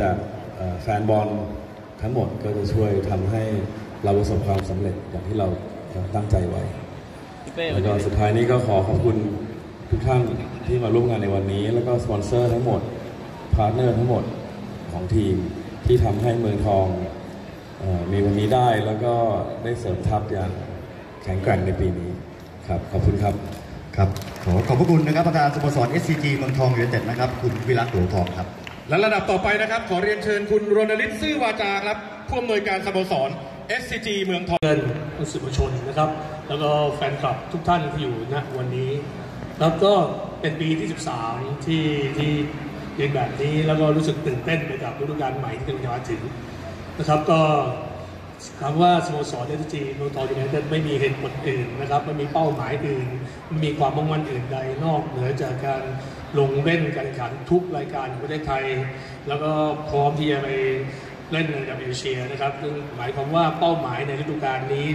จากเอ่อแฟนบอลทั้งหมดก็จะช่วยทำให้เราประสบความสำเร็จอย่างที่เราตั้งใจไว้ แล้วก็สุดท้ายนี้ก็ขอขอบคุณทุกท่านที่มาร่วมงานในวันนี้ แล้วก็สปอนเซอร์ทั้งหมด พาร์ทเนอร์ทั้งหมดของทีมที่ทำให้เมืองทองเออมีวันนี้ได้แล้วก็ได้เสริมทัพอย่างแข็งแกร่งในปีนี้ครับ ขอบคุณครับครับขอขอบพระคุณนะครับประธานสโมสร SCG เมืองทองยูไนเต็ดนะครับ คุณวิรัตหลวงทองครับ และระดับต่อไปนะครับ ขอเรียนเชิญคุณรณฤทธิ์ซื่อวาจาครับผู้อำนวยการสโมสร SCG เมืองทองเพื่อนสื่อมวลชนนะครับ แล้วก็แฟนคลับทุกท่านที่อยู่ณวันนี้ แล้วก็เป็นปีที่ 13 ที่ที่เรียนแบบนี้แล้วก็รู้สึกตื่นเต้นไปกับฤดูกาลใหม่ที่กำลังจะมาถึงนะครับก็คำว่าสโมสรเอสจีเมืองทองยูไนเต็ดไม่มีเหตุผลอื่นนะครับไม่มีเป้าหมายอื่นไม่มีความมุ่งมั่นอื่นใดนอกเหนือจากการ ลงเล่นการขันทุกรายการของประเทศไทย แล้วก็พร้อมที่จะไปเล่นในดับเอเชียนะครับซึ่งหมายความว่าเป้าหมายในฤดูกาลนี้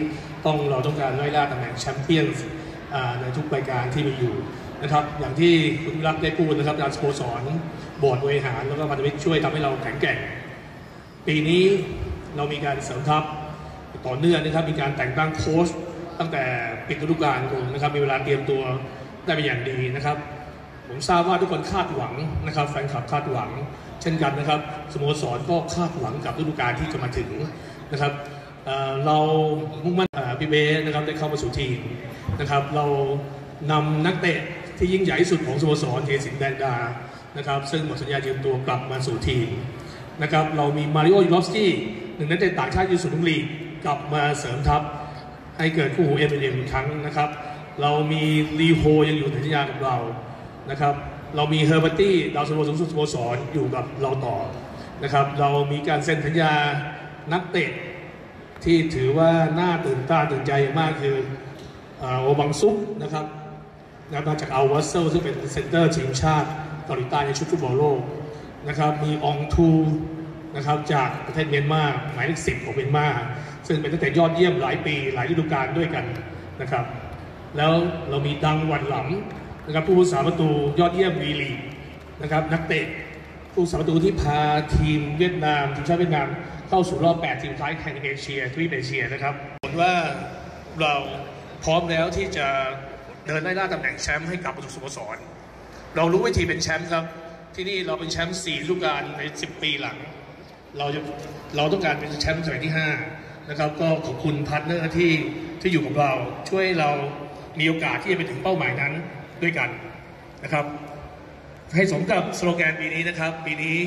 ต้องเราต้องการไล่ล่าตำแหน่งแชมเปี้ยนส์ในทุกรายการที่มีอยู่นะครับ อย่างที่คุณรักได้พูดนะครับการสโมสรบอร์ดบริหารแล้วก็พันธมิตรช่วยทำให้เราแข็งแกร่ง ปีนี้เรามีการเสริมทัพต่อเนื่องนะครับ มีการแต่งตั้งโค้ชตั้งแต่ปิดฤดูกาลก่อนนะครับมีเวลาเตรียมตัวได้เป็นอย่างดีนะครับ ผมทราบว่าทุกคนคาดหวังนะครับแฟนคลับคาดหวัง เช่นกันนะครับสโมสรก็คาดหวังกับฤดูกาลที่จะมาถึงนะครับเเรามุ่งมั่นพี่เบสนะครับได้เข้ามาสู่ทีมนะครับเรานำนักเตะที่ยิ่งใหญ่สุดของสโมสรเทสินแดนดานะครับซึ่งหมดสัญญายืมตัวกลับมาสู่ทีมนะครับเรามีมาริโอยูรอฟสกี้หนึ่งนักเตะต่างชาติยูสุนลีกกลับมาเสริมทัพให้เกิดคู่หูเอ็มเอ็มอีกครั้งนะครับ เรามีลีโฮยังอยู่ในสัญญากับเรา นะครับเรามีเฮอร์เบอร์ตี้ดาวซันโวสูงสุดสโมสรอยู่กับเราต่อนะครับเรามีการเซ็นสัญญานักเตะที่ถือว่าน่าตื่นตาตื่นใจมากคือออโอบังซุกนะครับนะครับมาจากอัลวัสเซลซึ่งเป็นเซนเตอร์ทีมชาติเกาหลีใต้ในชุดฟุตบอลโลกนะครับมีองทูนะครับจากประเทศเมียนมาหมายเลขสิบของเมียนมาซึ่งเป็นตั้งแต่ยอดเยี่ยมหลายปีหลายฤดูกาลด้วยกันนะครับแล้วเรามีดังวันหลำ นะครับผู้รักษาประตูยอดเยี่ยมวีลีนะครับนักเตะผู้รักษาประตูที่พาทีมเวียดนามทีมชาติเวียดนามเข้าสู่รอบ 8 ทีมสุดท้ายแห่งเอเชียทวีปเอเชียนะครับผลว่าเราพร้อมแล้วที่จะเดินไล่ล่าตำแหน่งแชมป์ให้กับประตูสโมสร เรารู้วิธีเป็นแชมป์ครับ ที่นี่เราเป็นแชมป์4ฤดูกาลใน 10 ปีหลัง เราจะเราต้องการเป็นแชมป์สมัยที่ 5 นะครับ ก็ขอบคุณพาร์ทเนอร์ที่ที่อยู่กับเรา ช่วยเรามีโอกาสที่จะไปถึงเป้าหมายนั้น ด้วยกันนะครับ ให้สมกับสโลแกนปีนี้นะครับ ปีนี้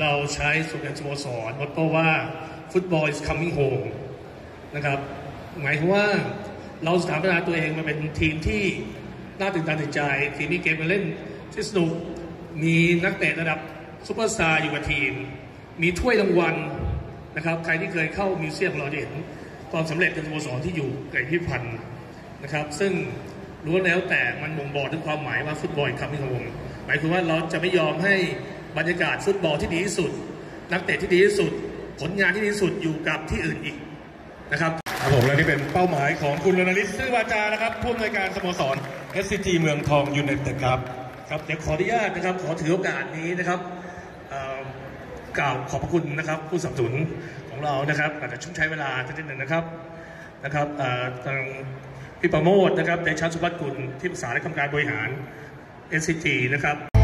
เราใช้สโลแกนสโมสรมอตโต้ว่า football is coming home นะครับหมายความว่าเราสถาปนาตัวเองมาเป็นทีมที่น่าตื่นตาตื่นใจ ทีมมีเกมมาเล่นที่สนุกมีนักเตะระดับซูเปอร์สตาร์อยู่กับทีม มีถ้วยรางวัลนะครับ ใครที่เคยเข้ามิวเซียมขอเราจะเห็นความสำเร็จของสโมสรที่อยู่ในพิพิธภัณฑ์นะครับ ซึ่ง รู้แล้วแต่มันบ่งบอกถึงความหมายว่าฟุตบอลคำนิคมหมายความว่าเราจะไม่ยอมให้บรรยากาศฟุตบอลที่ดีที่สุด นักเตะที่ดีที่สุด ผลงานที่ดีที่สุดอยู่กับที่อื่นอีกนะครับครับผมและนี่เป็นเป้าหมายของคุณรณฤทธิ์ซื่อวาจานะครับผู้อำนวยการสโมสร SCG เมืองทองยูไนเต็ดครับครับเดี๋ยวขออนุญาตนะครับ ขอถือโอกาสนี้นะครับเอ่อกล่าวขอบพระคุณนะครับ ผู้สนับสนุนของเรานะครับอาจจะช่วงใช้เวลาสักนิดหนึ่งนะครับ นะครับทางพี่ประโมทนะครับเดชาสุวัตกุลที่ปรึกษาและกรรมการบริหาร NCT นะครับ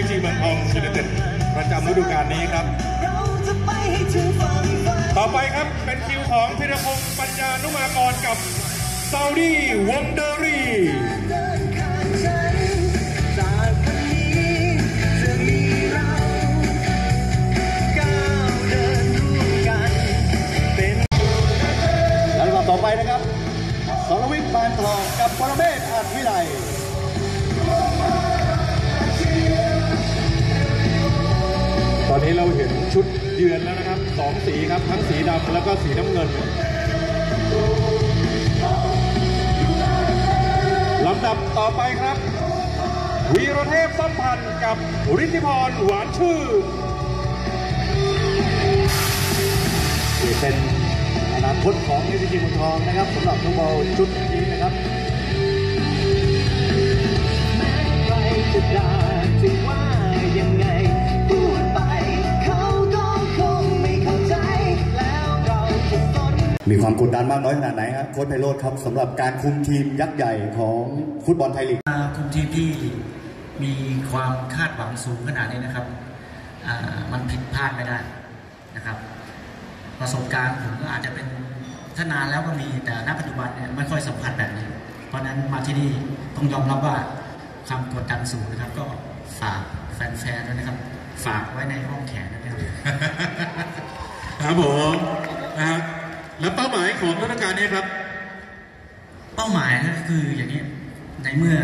ของ SCG เมืองทองยูไนเต็ดประจำฤดูกาลนี้ครับ ต่อไปครับเป็นคิวของพิรพงศ์ปัญญานุมากรกับซา u ดี้วงเดอรี่ อนนี้เราเห็นชุดเยือนแล้วนะครับสองสีครับทั้งสีดำแล้วก็สีน้ำเงินลำดับต่อไปครับ วีรเทพสัมพันธ์กับฤทธิพรหวานชื่อเป็นอนาคตของเอ c จีเมืองทองนะครับสำหรับนักบอลชุดนี้นะครับใครจะด่าจะว่ายังไง มีความกดดันมากน้อยขนาดไหนครับโค้ชไพโรธครับสำหรับการคุมทีมยักษ์ใหญ่ของฟุตบอลไทยลีกมาคุมทีมที่มีความคาดหวังสูงขนาดนี้นะครับอ่ามันผิดพลาดไม่ได้นะครับ ประสบการณ์ผมก็อาจจะเป็นถ้านานแล้วก็มีแต่ณปัจจุบันเนี่ยไม่ค่อยสัมผัสแบบนี้ เพราะฉะนั้นมาที่นี่ต้องยอมรับว่าความกดดันสูงนะครับ ก็ฝากแฟนๆด้วยนะครับ ฝากไว้ในอ้อมแขนนะครับครับผมนะครับ แล้วเป้าหมายของฤดูกาลนี้ครับ เป้าหมายนะก็คืออย่างนี้ในเมื่อ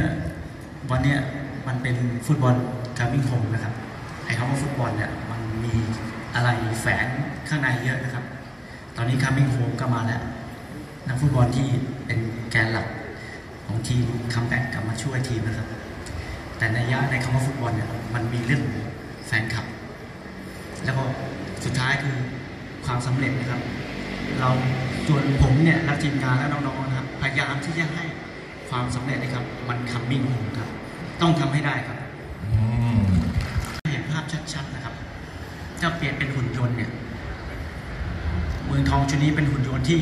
วันเนี้ยมันเป็นฟุตบอลคาร์บิงโฮมนะครับไอ้คำว่าฟุตบอลเนี่ยมันมีอะไรแฝงข้างในเยอะนะครับ ตอนนี้คาร์บิงโฮมก็มาแล้วนักฟุตบอลที่เป็นแกนหลักของทีมคัมแบ็กกลับมาช่วยทีมนะครับ แต่ในยะในคำว่าฟุตบอลเนี่ยมันมีเรื่องแฟนคลับ แล้วก็สุดท้ายคือความสำเร็จนะครับ เราส่วนผมเนี่ยและทีมงานและน้องๆนะครับพยายามที่จะให้ความสำเร็จนะครับ มันคัมมิ่งโฮมครับ ต้องทำให้ได้ครับเห็นภาพชัดๆนะครับจะเปลี่ยนเป็นหุ่นยนต์เนี่ยเมืองทองชุดนี้เป็นหุ่นยนต์ที่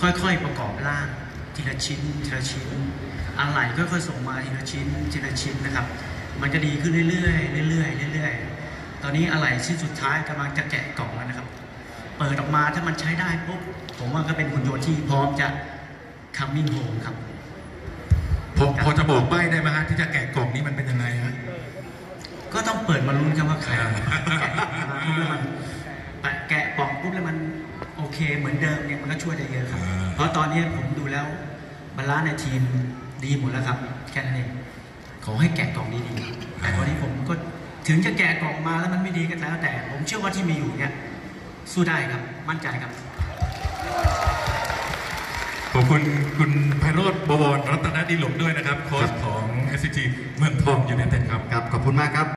ค่อยๆประกอบร่างทีละชิ้นทีละชิ้นอะไหล่ค่อยๆส่งมาทีละชิ้นทีละชิ้นนะครับ มันจะดีขึ้นเรื่อยๆเรื่อยๆเรื่อยๆตอนนี้อะไหล่ชิ้นสุดท้ายกำลังจะแกะกล่องแล้วนะครับ เปิดออกมาถ้ามันใช้ได้ปุ๊บผมว่าก็เป็นหุ่นยนต์ที่พร้อมจะ coming home ครับ พอพอจะบอกใบ้ได้ไหมฮะที่จะแกะกล่องนี้มันเป็นยังไงฮะ ก็ต้องเปิดมาลุ้นกันว่าใครแกะมาปุ๊บแล้วมันแกะปล่องปุ๊บแล้วมันโอเค เหมือนเดิมเนี่ยมันก็ช่วยได้เยอะครับ อ่า เพราะตอนนี้ผมดูแล้วบาลานซ์ในทีมดีหมดแล้วครับ แค่นั้นเองขอให้แกะกล่องดีๆแต่ตอนนี้ผมก็ถึงจะแกะกล่องมาแล้วมันไม่ดีก็แล้วแต่ ผมเชื่อว่าที่มีอยู่เนี่ย สู้ได้ครับ มั่นใจครับ ขอบคุณคุณไพโรธบวรรัตนดิลกด้วยนะครับ โค้ชของ SCG เมืองทองยูไนเต็ดครับ ครับ ขอบคุณมากครับ